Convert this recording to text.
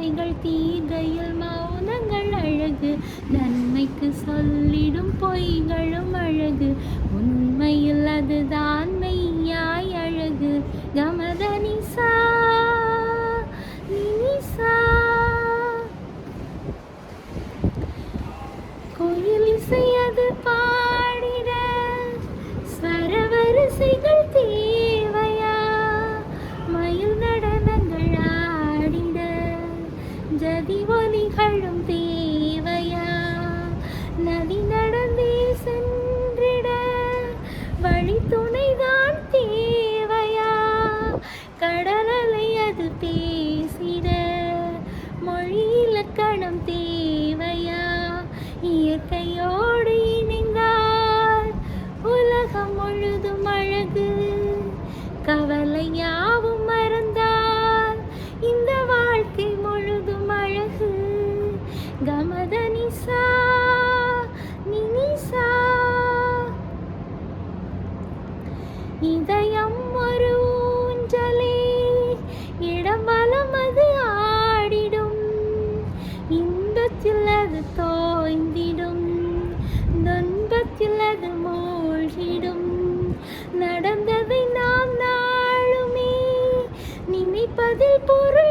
ஆசைகள் தீகையில் மௌனங்கள் அழகு. நன்மைக்கு சொல்லிடும் பொய்களும் அழகு. உண்மையில் அதுதான் அஞ்சதி ஒலிகளும் தேவையா? நதி நடந்தே சென்றிட வழி துணைதான் தேவையா? கடலலை அது பேசிட மொழி இலக்கணம் தேவையா? இயற்கையோடு இணைந்தார் உலகம் முழுதும் அழகு. கவர் இதயம் ஒரு ஊஞ்சலே இடம் வலம் அது ஆடிடும். இன்பத்தில் அது தோய்ந்திடும் துன்பத்தில் அது மூழ்கிடும். நடந்ததை நாம் நாளுமே நினைப்பதில் பொருள்